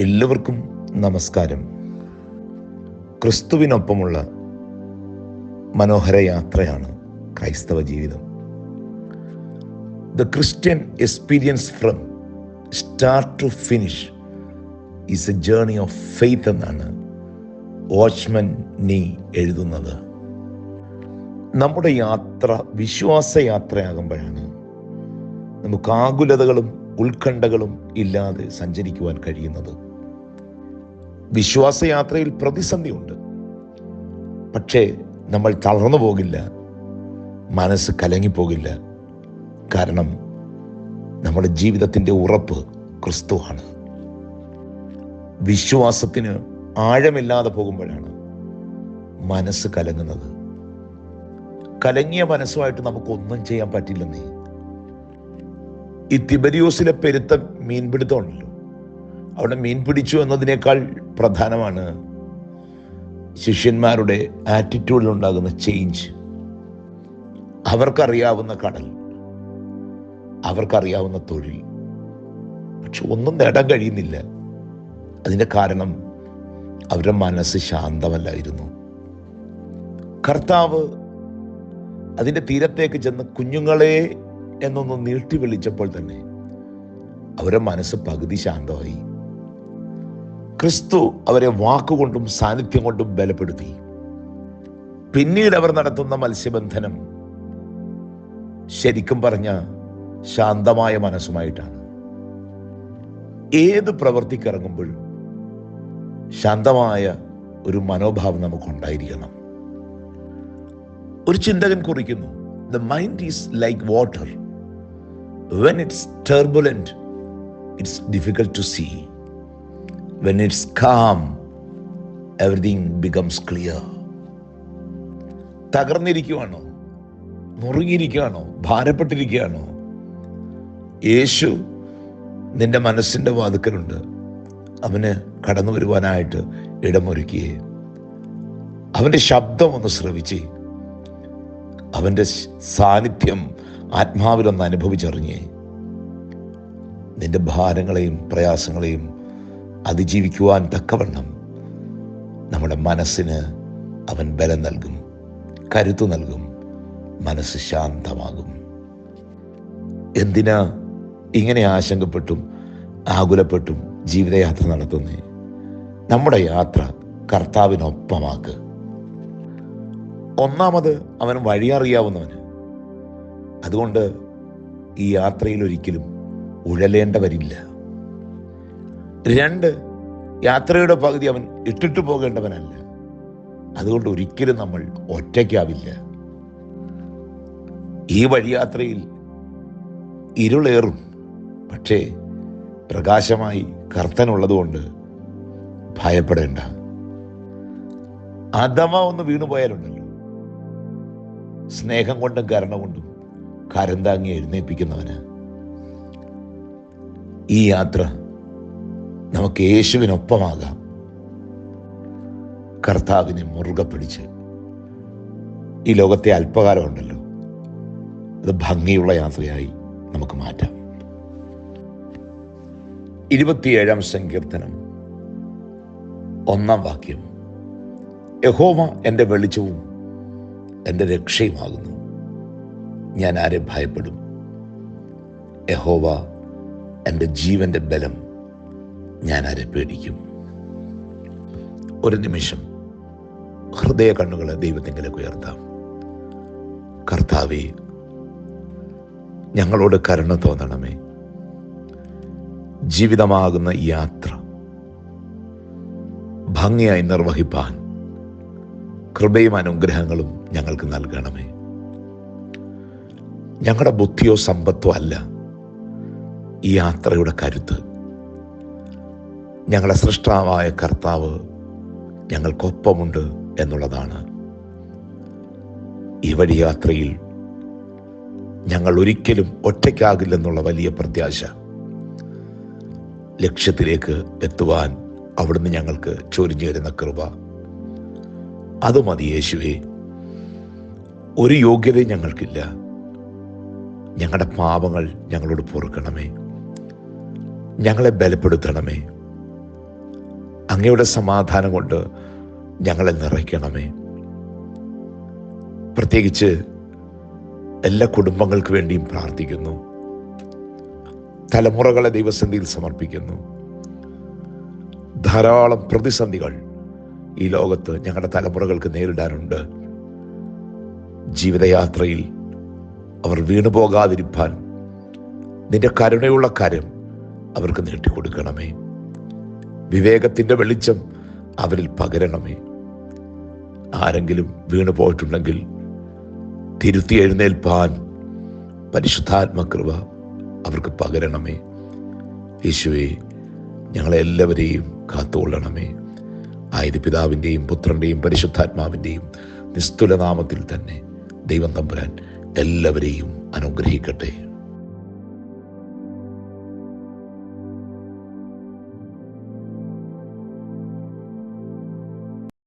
എല്ലാവർക്കും നമസ്കാരം. ക്രിസ്തുവിനൊപ്പമുള്ള മനോഹര യാത്രയാണ് ക്രൈസ്തവ ജീവിതം. The Christian experience from start to finish is a journey of faith എന്നാണ് വാച്ച്മൻ നീ എഴുതുന്നത്. നമ്മുടെ യാത്ര വിശ്വാസ യാത്രയാകുമ്പോഴാണ് നമുക്ക് ആകുലതകളും ഉത്കണ്ഠകളും ഇല്ലാതെ സഞ്ചരിക്കുവാൻ കഴിയുന്നത്. വിശ്വാസയാത്രയിൽ പ്രതിസന്ധിയുണ്ട്. പക്ഷേ നമ്മൾ തളർന്നു പോകില്ല. മനസ്സ് കലങ്ങിപ്പോകില്ല കാരണം നമ്മുടെ ജീവിതത്തിന്റെ ഉറപ്പ് ക്രിസ്തുവാണ്. വിശ്വാസത്തിന് ആഴമില്ലാതെ പോകുമ്പോഴാണ് മനസ്സ് കലങ്ങുന്നത്. കലങ്ങിയ മനസ്സുമായിട്ട് നമുക്കൊന്നും ചെയ്യാൻ പറ്റില്ലെന്നേ. ഈ തിബരിയോസിലെ പെരുത്ത മീൻപിടുത്തമുണ്ടല്ലോ അവിടെ മീൻ പിടിച്ചു എന്നതിനേക്കാൾ പ്രധാനമാണ്. ശിഷ്യന്മാരുടെ ആറ്റിറ്റ്യൂഡിൽ ഉണ്ടാകുന്ന ചേഞ്ച് അവർക്കറിയാവുന്ന കടൽ. അവർക്കറിയാവുന്ന തൊഴിൽ. പക്ഷെ ഒന്നും നേടാൻ കഴിയുന്നില്ല. അതിന്റെ കാരണം അവരുടെ മനസ്സ് ശാന്തമല്ലായിരുന്നു. കർത്താവ് അതിന്റെ തീരത്തേക്ക് ചെന്ന് കുഞ്ഞുങ്ങളെ എന്നൊന്ന് നീട്ടി വിളിച്ചപ്പോൾ തന്നെ അവരുടെ മനസ്സ് പകുതി ശാന്തമായി. ക്രിസ്തു അവരെ വാക്കുകൊണ്ടും സാന്നിധ്യം കൊണ്ടും ബലപ്പെടുത്തി. പിന്നീട് അവർ നടത്തുന്ന മത്സ്യബന്ധനം ശരിക്കും പറഞ്ഞ ശാന്തമായ മനസ്സുമായിട്ടാണ്. ഏത് പ്രവർത്തിക്കിറങ്ങുമ്പോഴും ശാന്തമായ ഒരു മനോഭാവം നമുക്കുണ്ടായിരിക്കണം. ഒരു ചിന്തകൻ കുറിക്കുന്നു the mind is like water when it's turbulent it's difficult to see when it's calm everything becomes clear തകർന്നിരിക്കുവാണോ? നുറുങ്ങിയിരിക്കുകയാണോ ഭാരപ്പെട്ടിരിക്കുകയാണോ യേശു നിന്റെ മനസ്സിന്റെ വാതുക്കലുണ്ട്. അവന് കടന്നു വരുവാനായിട്ട് ഇടമൊരുക്കിയേ അവന്റെ ശബ്ദം ഒന്ന് ശ്രവിച്ച്. അവന്റെ സാന്നിധ്യം ആത്മാവിലൊന്ന് അനുഭവിച്ചറിഞ്ഞേ. നിന്റെ ഭാരങ്ങളെയും പ്രയാസങ്ങളെയും അതിജീവിക്കുവാൻ തക്കവണ്ണം നമ്മുടെ മനസ്സിന് അവൻ ബലം നൽകും കരുത്തു നൽകും മനസ്സ് ശാന്തമാകും. എന്തിനാ ഇങ്ങനെ ആശങ്കപ്പെട്ടും ആകുലപ്പെട്ടും ജീവിതയാത്ര നടത്തുന്നേ? നമ്മുടെ യാത്ര കർത്താവിനൊപ്പമാക്ക്. ഒന്നാമത് അവൻ വഴിയറിയാവുന്നവന് അതുകൊണ്ട് ഈ യാത്രയിൽ ഒരിക്കലും ഉഴലേണ്ടവരില്ല. രണ്ട് യാത്രയുടെ പകുതി അവൻ ഇട്ടിട്ട് പോകേണ്ടവനല്ല. അതുകൊണ്ട് ഒരിക്കലും നമ്മൾ ഒറ്റയ്ക്കാവില്ല. ഈ വഴിയാത്രയിൽ ഇരുളേറും. പക്ഷേ പ്രകാശമായി കർത്തനുള്ളതുകൊണ്ട് ഭയപ്പെടേണ്ട. അഥവാ ഒന്ന് വീണുപോയാലുണ്ടല്ലോ സ്നേഹം കൊണ്ടും കരുണ കൊണ്ടും കരം താങ്ങി എഴുന്നേൽപ്പിക്കുന്നവന് ഈ യാത്ര നമുക്ക് യേശുവിനൊപ്പമാകാം. കർത്താവിനെ മുറുകെ പിടിച്ച്. ഈ ലോകത്തെ അല്പകാലം ഉണ്ടല്ലോ അത് ഭംഗിയുള്ള യാത്രയായി നമുക്ക് മാറ്റാം. ഇരുപത്തിയേഴാം സങ്കീർത്തനം ഒന്നാം വാക്യം. യഹോമ എന്റെ വെളിച്ചവും എന്റെ രക്ഷയുമാകുന്നു. ഞാൻ ആരെ ഭയപ്പെടും? യഹോവ എന്റെ ജീവന്റെ ബലം ഞാൻ ആരെ പേടിക്കും? ഒരു നിമിഷം ഹൃദയ കണ്ണുകളെ ദൈവത്തെങ്കിലേക്ക് ഉയർത്താം. കർത്താവേ ഞങ്ങളോട് കരുണ തോന്നണമേ. ജീവിതമാകുന്ന യാത്ര ഭംഗിയായി നിർവഹിപ്പാൻ കൃപയും അനുഗ്രഹങ്ങളും ഞങ്ങൾക്ക് നൽകണമേ. ഞങ്ങളുടെ ബുദ്ധിയോ സമ്പത്തോ അല്ല ഈ യാത്രയുടെ കരുത്ത്. ഞങ്ങളുടെ സൃഷ്ടാവായ കർത്താവ് ഞങ്ങൾക്കൊപ്പമുണ്ട് എന്നുള്ളതാണ്. ഈ വഴി യാത്രയിൽ ഞങ്ങൾ ഒരിക്കലും ഒറ്റയ്ക്കാകില്ലെന്നുള്ള വലിയ പ്രത്യാശ ലക്ഷ്യത്തിലേക്ക് എത്തുവാൻ അവിടുന്ന് ഞങ്ങൾക്ക് ചൊരിഞ്ഞു തരുന്ന കൃപ. അത് മതി യേശുവേ. ഒരു യോഗ്യതയും ഞങ്ങൾക്കില്ല. ഞങ്ങളുടെ പാപങ്ങൾ ഞങ്ങളോട് പൊറുക്കണമേ. ഞങ്ങളെ ബലപ്പെടുത്തണമേ. അങ്ങയുടെ സമാധാനം കൊണ്ട് ഞങ്ങളെ നിറയ്ക്കണമേ. പ്രത്യേകിച്ച് എല്ലാ കുടുംബങ്ങൾക്ക് വേണ്ടിയും പ്രാർത്ഥിക്കുന്നു. തലമുറകളെ ദൈവസന്ധിയിൽ സമർപ്പിക്കുന്നു. ധാരാളം പ്രതിസന്ധികൾ ഈ ലോകത്ത് ഞങ്ങളുടെ തലമുറകൾക്ക് നേരിടാനുണ്ട്. ജീവിതയാത്രയിൽ അവർ വീണു വീണുപോകാതിരിപ്പാൻ നിന്റെ കരുണയുള്ള കാര്യം അവർക്ക് നീട്ടിക്കൊടുക്കണമേ വിവേകത്തിന്റെ വെളിച്ചം അവരിൽ പകരണമേ. ആരെങ്കിലും വീണു പോയിട്ടുണ്ടെങ്കിൽ തിരുത്തി എഴുന്നേൽപ്പാൻ പരിശുദ്ധാത്മകൃപ അവർക്ക് പകരണമേ. യേശുവെ ഞങ്ങളെല്ലാവരെയും കാത്തുകൊള്ളണമേ. ആയത് പിതാവിന്റെയും പുത്രന്റെയും പരിശുദ്ധാത്മാവിന്റെയും നിസ്തുലനാമത്തിൽ തന്നെ ദൈവം തമ്പുരാൻ എല്ലാവരെയും അനുഗ്രഹിക്കട്ടെ.